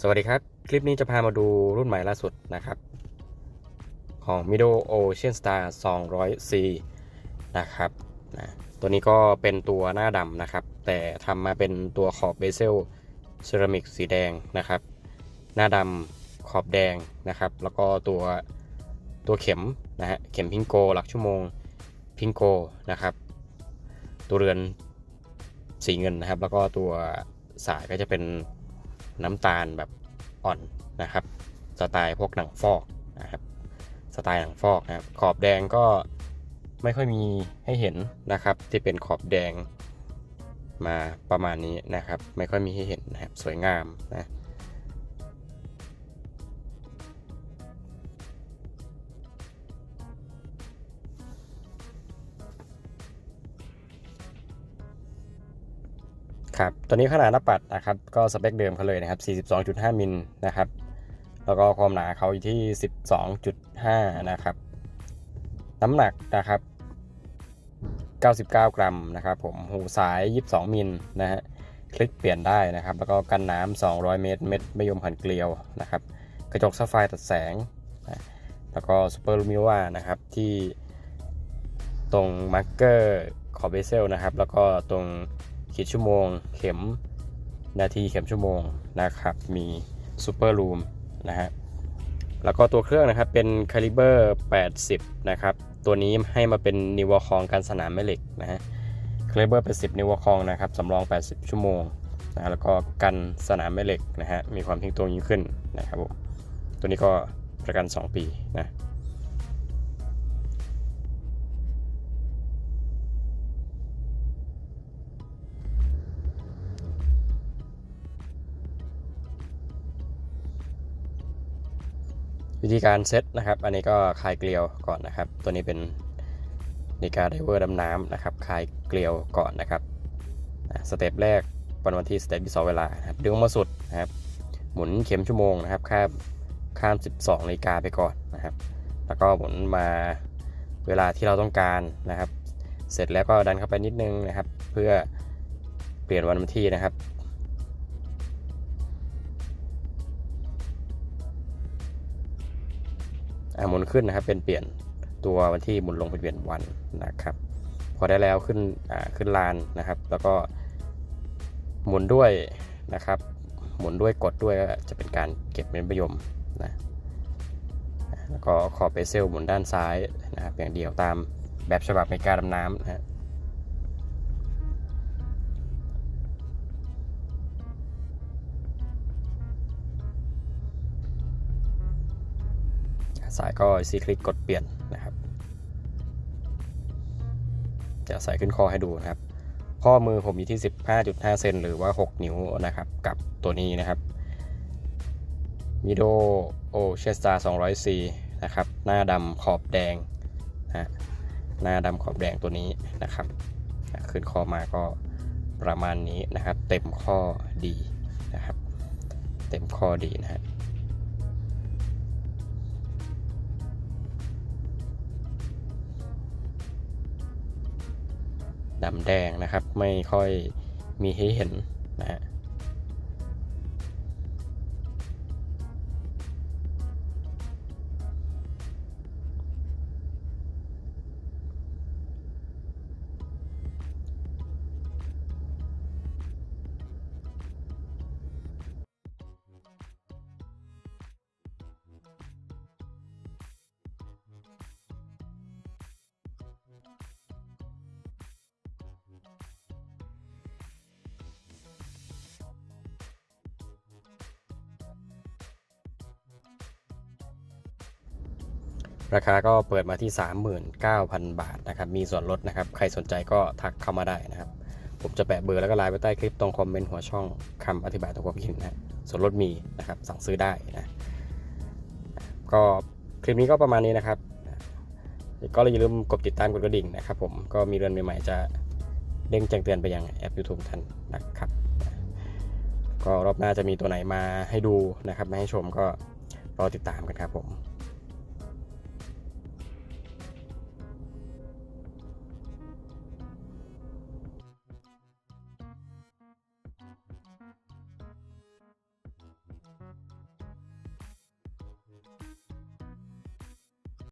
สวัสดีครับ คลิปนี้จะพามาดูรุ่นใหม่ล่าสุดนะครับ ของ Mido Ocean Star 200C นะครับนะตัวนี้ก็เป็นตัวหน้าดำนะครับ แต่ทำมาเป็นตัวขอบเบเซลเซรามิกสีแดงนะครับ หน้าดำขอบแดงนะครับ แล้วก็ตัวตัวเข็มนะฮะเข็มพิงโกหลักชั่วโมงพิงโกนะครับ ตัวเรือนสีเงินนะครับ แล้วก็ตัวสายก็จะเป็น น้ำตาลแบบอ่อนนะครับ สไตล์พวกหนังฟอกนะครับ สไตล์หนังฟอกนะครับ ขอบแดงก็ไม่ค่อยมีให้เห็นนะครับ ที่เป็นขอบแดงมาประมาณนี้นะครับ ไม่ค่อยมีให้เห็นนะครับ สวยงามนะ ครับ ตัวนี้ขนาดหน้าปัดนะครับ ก็สเปคเดิมเขาเลยนะครับ 42.5 มิลนะครับ แล้วก็ความหนาเขาอยู่ที่ 12.5 นะครับ น้ำหนักนะครับ 99 กรัมนะครับผม หูสาย 22 มิลนะฮะ คลิกเปลี่ยนได้นะครับ แล้วก็กันน้ำ 200 เมตร เม็ดไม่ยมผันเกลียวนะครับ กระจกซัฟไฟตัดแสงนะแล้วก็ซูเปอร์ลูมิว่านะครับที่ตรงมาร์กเกอร์ขอบเบเซลนะครับ แล้วก็ตรง ขีดชั่วโมง เข็มนาทีเข็มชั่วโมงนะครับ มีซูเปอร์ลูมนะฮะแล้วก็ตัวเครื่องนะครับเป็นคาลิเบอร์80 นะครับ ตัวนี้ให้มาเป็นนิวคองการสนามแม่เหล็กนะฮะคาลิเบอร์80นิวคองนะครับสำรอง 80 ชั่วโมงนะแล้วก็กันสนามแม่เหล็กนะฮะมีความทิ้งตัวยิ่งขึ้นนะครับผมตัวนี้ก็ประกัน 2 ปีนะ วิธีการเซตนะครับ อันนี้ก็คลายเกลียวก่อนนะครับ ตัวนี้เป็นนาฬิกาไดเวอร์ดำน้ำนะครับ คลายเกลียวก่อนนะครับสเต็ปแรกวันวันที่สเต็ปที่สองเวลาครับดึงมาสุดนะครับ หมุนเข็มชั่วโมงนะครับ ข้ามข้าม 12นาฬิกาไปก่อนนะครับ แล้วก็หมุนมาเวลาที่เราต้องการนะครับ เสร็จแล้วก็ดันเข้าไปนิดนึงนะครับ เพื่อเปลี่ยนวันที่นะครับ หมุนขึ้นนะครับเป็นเปลี่ยนตัววันที่หมุนลงเป็นเปลี่ยนวันนะครับ พอได้แล้วขึ้นขึ้นลานนะครับ แล้วก็หมุนด้วยนะครับ หมุนด้วยกดด้วยก็จะเป็นการเก็บเม็ดมะยมนะแล้วก็ขอบเบเซลหมุนด้านซ้ายนะครับอย่างเดียวตามแบบฉบับอเมริกาดำน้ำนะ สายก็ซีคลิกกดเปลี่ยนนะครับ จะใส่ขึ้นคอให้ดูนะครับ ข้อมือผมอยู่ที่ 15.5 เซนหรือว่า 6 นิ้วนะครับ กับตัวนี้นะครับ Mido O c h e s t a r 200C นะครับ หน้าดำขอบแดงนะหน้าดำขอบแดงตัวนี้นะครับอะขึ้นคอมาก็ประมาณนี้นะครับ เต็มข้อดีนะครับ เต็มข้อดีนะฮะ ดำแดงนะครับ ไม่ค่อยมีให้เห็นนะฮะ ราคาก็เปิดมาที่ 39,000 บาทนะครับมีส่วนลดนะครับ ใครสนใจก็ทักเข้ามาได้นะครับ ผมจะแปะเบอร์แล้วก็ไลน์ไว้ใต้คลิปตรงคอมเมนต์หัวช่องคำอธิบายตรงความคิดนะส่วนลดมีนะครับสั่งซื้อได้นะก็คลิปนี้ก็ประมาณนี้นะครับ ก็อย่าลืมกดติดตามกดกระดิ่งนะครับ ผมก็มีเรื่องใหม่ๆจะเด้งแจ้งเตือนไปยังแอป YouTube ท่านนะครับ ก็รอบหน้าจะมีตัวไหนมาให้ดูนะครับมาให้ชมก็รอติดตามกันครับผม